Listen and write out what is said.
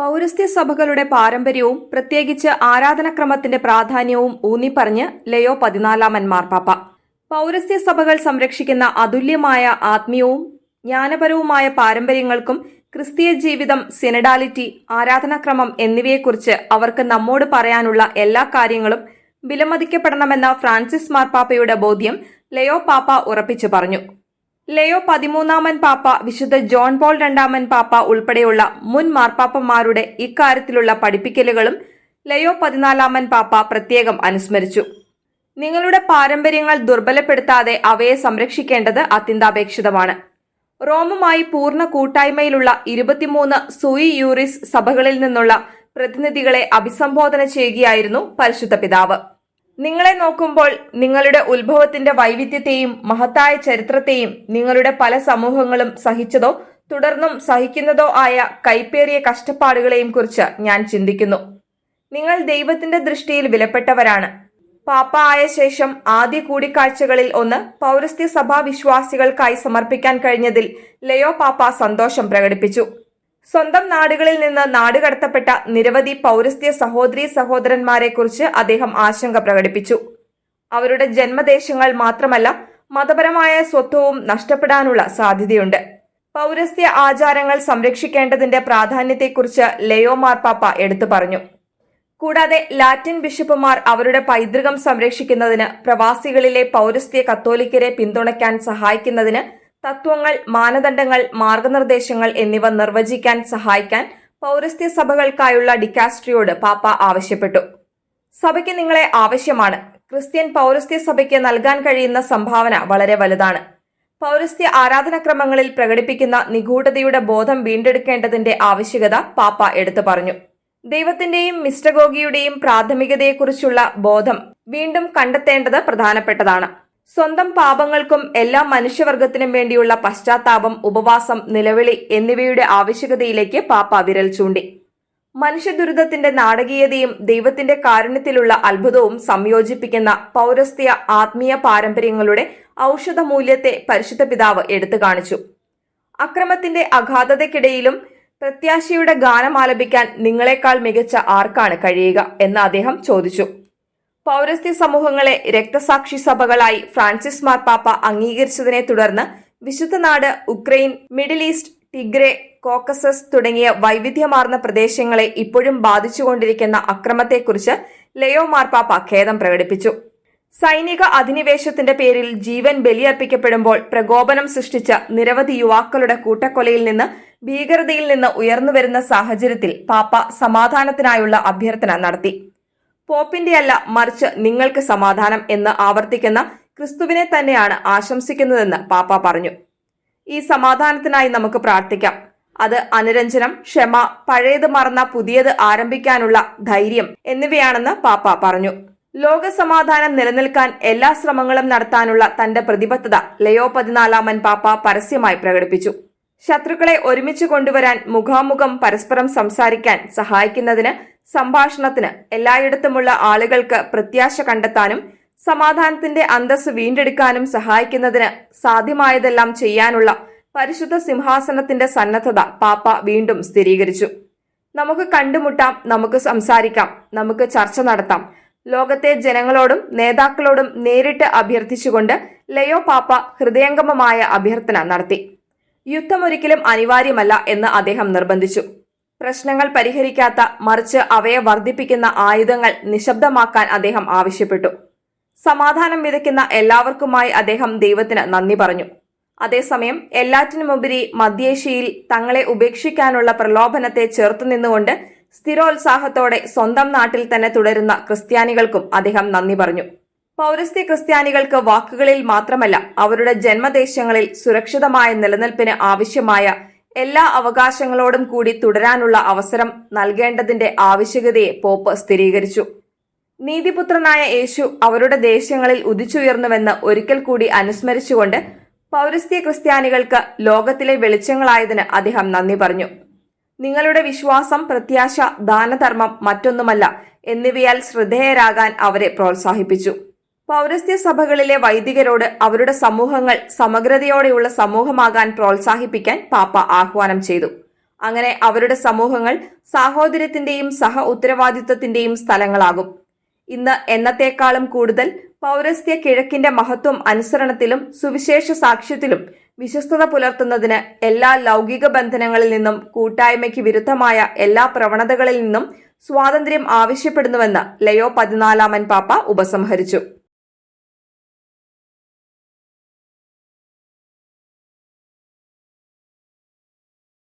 പൗരസ്ത്യ സഭകളുടെ പാരമ്പര്യവും പ്രത്യേകിച്ച് ആരാധനക്രമത്തിന്റെ പ്രാധാന്യവും ഊന്നിപ്പറഞ്ഞ് ലയോ പതിനാലാമൻ മാർപ്പാപ്പ പൗരസ്ത്യ സഭകൾ സംരക്ഷിക്കുന്ന അതുല്യമായ ആത്മീയവും ജ്ഞാനപരവുമായ പാരമ്പര്യങ്ങൾക്കും ക്രിസ്തീയ ജീവിതം സിനഡാലിറ്റി ആരാധനാക്രമം എന്നിവയെക്കുറിച്ച് അവർക്ക് നമ്മോട് പറയാനുള്ള എല്ലാ കാര്യങ്ങളും വിലമതിക്കപ്പെടണമെന്ന ഫ്രാൻസിസ് മാർപ്പാപ്പയുടെ ബോധ്യം ലയോ പാപ്പ ഉറപ്പിച്ചു പറഞ്ഞു. ലയോ പതിമൂന്നാമൻ പാപ്പ വിശുദ്ധ ജോൺ പോൾ രണ്ടാമൻ പാപ്പ ഉൾപ്പെടെയുള്ള മുൻ മാർപ്പാപ്പന്മാരുടെ ഇക്കാര്യത്തിലുള്ള പഠിപ്പിക്കലുകളും ലയോ പതിനാലാമൻ പാപ്പ പ്രത്യേകം അനുസ്മരിച്ചു. നിങ്ങളുടെ പാരമ്പര്യങ്ങൾ ദുർബലപ്പെടുത്താതെ അവയെ സംരക്ഷിക്കേണ്ടത് അത്യന്താപേക്ഷിതമാണ്. റോമുമായി പൂർണ കൂട്ടായ്മയിലുള്ള ഇരുപത്തിമൂന്ന് സൂയി യൂറിസ് സഭകളിൽ നിന്നുള്ള പ്രതിനിധികളെ അഭിസംബോധന ചെയ്യുകയായിരുന്നു പരിശുദ്ധ പിതാവ്. നിങ്ങളെ നോക്കുമ്പോൾ നിങ്ങളുടെ ഉത്ഭവത്തിന്റെ വൈവിധ്യത്തെയും മഹത്തായ ചരിത്രത്തെയും നിങ്ങളുടെ പല സമൂഹങ്ങളും സഹിച്ചതോ തുടർന്നും സഹിക്കുന്നതോ ആയ കൈപ്പേറിയ കഷ്ടപ്പാടുകളെയും കുറിച്ച് ഞാൻ ചിന്തിക്കുന്നു. നിങ്ങൾ ദൈവത്തിന്റെ ദൃഷ്ടിയിൽ വിലപ്പെട്ടവരാണ്. പാപ്പ ആയ ശേഷം ആദ്യ കൂടിക്കാഴ്ചകളിൽ ഒന്ന് പൗരസ്ത്യ സഭാ വിശ്വാസികൾക്കായി സമർപ്പിക്കാൻ കഴിഞ്ഞതിൽ ലയോ പാപ്പ സന്തോഷം പ്രകടിപ്പിച്ചു. സ്വന്തം നാടുകളിൽ നിന്ന് നാടുകടത്തപ്പെട്ട നിരവധി പൗരസ്ത്യ സഹോദരി സഹോദരന്മാരെക്കുറിച്ച് അദ്ദേഹം ആശങ്ക പ്രകടിപ്പിച്ചു. അവരുടെ ജന്മദേശങ്ങൾ മാത്രമല്ല മതപരമായ സ്വത്വവും നഷ്ടപ്പെടാനുള്ള സാധ്യതയുണ്ട്. പൗരസ്ത്യ ആചാരങ്ങൾ സംരക്ഷിക്കേണ്ടതിന്റെ പ്രാധാന്യത്തെക്കുറിച്ച് ലയോ മാർപ്പാപ്പ എടുത്തു പറഞ്ഞു. കൂടാതെ ലാറ്റിൻ ബിഷപ്പുമാർ അവരുടെ പൈതൃകം സംരക്ഷിക്കുന്നതിന് പ്രവാസികളിലെ പൗരസ്ത്യ കത്തോലിക്കരെ പിന്തുണയ്ക്കാൻ സഹായിക്കുന്നതിന് തത്വങ്ങൾ മാനദണ്ഡങ്ങൾ മാർഗനിർദ്ദേശങ്ങൾ എന്നിവ നിർവചിക്കാൻ സഹായിക്കാൻ പൗരസ്ത്യ സഭകൾക്കായുള്ള ഡിക്കാസ്ട്രിയോട് പാപ്പ ആവശ്യപ്പെട്ടു. സഭയ്ക്ക് നിങ്ങളെ ആവശ്യമാണ്. ക്രിസ്ത്യൻ പൗരസ്ത്യ സഭയ്ക്ക് നൽകാൻ കഴിയുന്ന സംഭാവന വളരെ വലുതാണ്. പൗരസ്ത്യ ആരാധനാക്രമങ്ങളിൽ പ്രകടിപ്പിക്കുന്ന നിഗൂഢതയുടെ ബോധം വീണ്ടെടുക്കേണ്ടതിന്റെ ആവശ്യകത പാപ്പ എടുത്തു പറഞ്ഞു. ദൈവത്തിന്റെയും മിസ്റ്റഗോഗിയുടെയും പ്രാഥമികതയെക്കുറിച്ചുള്ള ബോധം വീണ്ടും കണ്ടെത്തേണ്ടത് പ്രധാനപ്പെട്ടതാണ്. സ്വന്തം പാപങ്ങൾക്കും എല്ലാ മനുഷ്യവർഗത്തിനും വേണ്ടിയുള്ള പശ്ചാത്താപം ഉപവാസം നിലവിളി എന്നിവയുടെ ആവശ്യകതയിലേക്ക് പാപ്പ വിരൽ ചൂണ്ടി. മനുഷ്യദുരിതത്തിന്റെ നാടകീയതയും ദൈവത്തിന്റെ കാരുണ്യത്തിലുള്ള അത്ഭുതവും സംയോജിപ്പിക്കുന്ന പൗരസ്ത്യ ആത്മീയ പാരമ്പര്യങ്ങളുടെ ഔഷധ മൂല്യത്തെ പരിശുദ്ധ പിതാവ് എടുത്തു കാണിച്ചു. അക്രമത്തിന്റെ അഗാധതയ്ക്കിടയിലും പ്രത്യാശയുടെ ഗാനം ആലപിക്കാൻ നിങ്ങളെക്കാൾ മികച്ച ആർക്കാണ് കഴിയുക എന്ന് അദ്ദേഹം ചോദിച്ചു. പൗരസ്ത്യ സമൂഹങ്ങളെ രക്തസാക്ഷി സഭകളായി ഫ്രാൻസിസ് മാർപ്പാപ്പ അംഗീകരിച്ചതിനെ തുടർന്ന് വിശുദ്ധ നാട് Ukraine middle east Tigray Caucasus തുടങ്ങിയ വൈവിധ്യമാർന്ന പ്രദേശങ്ങളെ ഇപ്പോഴും ബാധിച്ചുകൊണ്ടിരിക്കുന്ന അക്രമത്തെക്കുറിച്ച് ലയോ മാർപ്പാപ്പ ഖേദം പ്രകടിപ്പിച്ചു. സൈനിക അധിനിവേശത്തിന്റെ പേരിൽ ജീവൻ ബലിയർപ്പിക്കപ്പെടുമ്പോൾ പ്രകോപനം സൃഷ്ടിച്ച നിരവധി യുവാക്കളുടെ കൂട്ടക്കൊലയിൽ നിന്ന് ഭീകരതയിൽ നിന്ന് ഉയർന്നുവരുന്ന സാഹചര്യത്തിൽ പാപ്പ സമാധാനത്തിനായുള്ള അഭ്യർത്ഥന നടത്തി. പോപ്പിന്റെയല്ല മറിച്ച് നിങ്ങൾക്ക് സമാധാനം എന്ന് ആവർത്തിക്കുന്ന ക്രിസ്തുവിനെ തന്നെയാണ് ആശംസിക്കുന്നതെന്ന് പാപ്പ പറഞ്ഞു. ഈ സമാധാനത്തിനായി നമുക്ക് പ്രാർത്ഥിക്കാം. അത് അനുരഞ്ജനം ക്ഷമ പഴയത് മറന്ന പുതിയത് ആരംഭിക്കാനുള്ള ധൈര്യം എന്നിവയാണെന്ന് പാപ്പ പറഞ്ഞു. ലോക സമാധാനം നിലനിൽക്കാൻ എല്ലാ ശ്രമങ്ങളും നടത്താനുള്ള തന്റെ പ്രതിബദ്ധത ലയോ പതിനാലാമൻ പാപ്പ പരസ്യമായി പ്രകടിപ്പിച്ചു. ശത്രുക്കളെ ഒരുമിച്ച് കൊണ്ടുവരാൻ മുഖാമുഖം പരസ്പരം സംസാരിക്കാൻ സഹായിക്കുന്നതിന് സംഭാഷണത്തിന് എല്ലായിടത്തുമുള്ള ആളുകൾക്ക് പ്രത്യാശ കണ്ടെത്താനും സമാധാനത്തിന്റെ അന്തസ് വീണ്ടെടുക്കാനും സഹായിക്കുന്നതിന് സാധ്യമായതെല്ലാം ചെയ്യാനുള്ള പരിശുദ്ധ സിംഹാസനത്തിന്റെ സന്നദ്ധത പാപ്പ വീണ്ടും സ്ഥിരീകരിച്ചു. നമുക്ക് കണ്ടുമുട്ടാം നമുക്ക് സംസാരിക്കാം നമുക്ക് ചർച്ച നടത്താം. ലോകത്തെ ജനങ്ങളോടും നേതാക്കളോടും നേരിട്ട് അഭ്യർത്ഥിച്ചുകൊണ്ട് ലയോ പാപ്പ ഹൃദയംഗമമായ അഭ്യർത്ഥന നടത്തി. യുദ്ധമൊരിക്കലും അനിവാര്യമല്ല എന്ന് അദ്ദേഹം നിർബന്ധിച്ചു. പ്രശ്നങ്ങൾ പരിഹരിക്കാത്ത മറിച്ച് അവയെ വർദ്ധിപ്പിക്കുന്ന ആയുധങ്ങൾ നിശബ്ദമാക്കാൻ അദ്ദേഹം ആവശ്യപ്പെട്ടു. സമാധാനം വിതയ്ക്കുന്ന എല്ലാവർക്കുമായി അദ്ദേഹം ദൈവത്തിന് നന്ദി പറഞ്ഞു. അതേസമയം എല്ലാറ്റിനുമുപരി മധ്യേഷ്യയിൽ തങ്ങളെ ഉപേക്ഷിക്കാനുള്ള പ്രലോഭനത്തെ ചെറുത്തു നിന്നുകൊണ്ട് സ്ഥിരോത്സാഹത്തോടെ സ്വന്തം നാട്ടിൽ തന്നെ തുടരുന്ന ക്രിസ്ത്യാനികൾക്കും അദ്ദേഹം നന്ദി പറഞ്ഞു. പൗരസ്ത്യ ക്രിസ്ത്യാനികൾക്ക് വാക്കുകളിൽ മാത്രമല്ല അവരുടെ ജന്മദേശങ്ങളിൽ സുരക്ഷിതമായ നിലനിൽപ്പിന് ആവശ്യമായ എല്ലാ അവകാശങ്ങളോടും കൂടി തുടരാനുള്ള അവസരം നൽകേണ്ടതിന്റെ ആവശ്യകതയെ പോപ്പ് സ്ഥിരീകരിച്ചു. നീതിപുത്രനായ യേശു അവരുടെ ദേശങ്ങളിൽ ഉദിച്ചുയർന്നുവെന്ന് ഒരിക്കൽ കൂടി അനുസ്മരിച്ചുകൊണ്ട് പൗരസ്ത്യ ക്രിസ്ത്യാനികൾക്ക് ലോകത്തിലെ വെളിച്ചങ്ങളായതിന് അദ്ദേഹം നന്ദി പറഞ്ഞു. നിങ്ങളുടെ വിശ്വാസം പ്രത്യാശ ദാനധർമ്മം മറ്റൊന്നുമല്ല എന്നിവയാൽ ശ്രദ്ധേയരാകാൻ അവരെ പ്രോത്സാഹിപ്പിച്ചു. പൗരസ്ത്യ സഭകളിലെ വൈദികരോട് അവരുടെ സമൂഹങ്ങൾ സമഗ്രതയോടെയുള്ള സമൂഹമാകാൻ പ്രോത്സാഹിപ്പിക്കാൻ പാപ്പ ആഹ്വാനം ചെയ്തു. അങ്ങനെ അവരുടെ സമൂഹങ്ങൾ സാഹോദര്യത്തിന്റെയും സഹ ഉത്തരവാദിത്വത്തിന്റെയും സ്ഥലങ്ങളാകും. ഇന്ന് എന്നത്തേക്കാളും കൂടുതൽ പൗരസ്ത്യ കിഴക്കിന്റെ മഹത്വം അനുസരണത്തിലും സുവിശേഷ സാക്ഷ്യത്തിലും വിശ്വസ്തത പുലർത്തുന്നതിന് എല്ലാ ലൗകിക ബന്ധനങ്ങളിൽ നിന്നും കൂട്ടായ്മയ്ക്ക് വിരുദ്ധമായ എല്ലാ പ്രവണതകളിൽ നിന്നും സ്വാതന്ത്ര്യം ആവശ്യപ്പെടുന്നുവെന്ന് ലയോ പതിനാലാമൻ പാപ്പ ഉപസംഹരിച്ചു.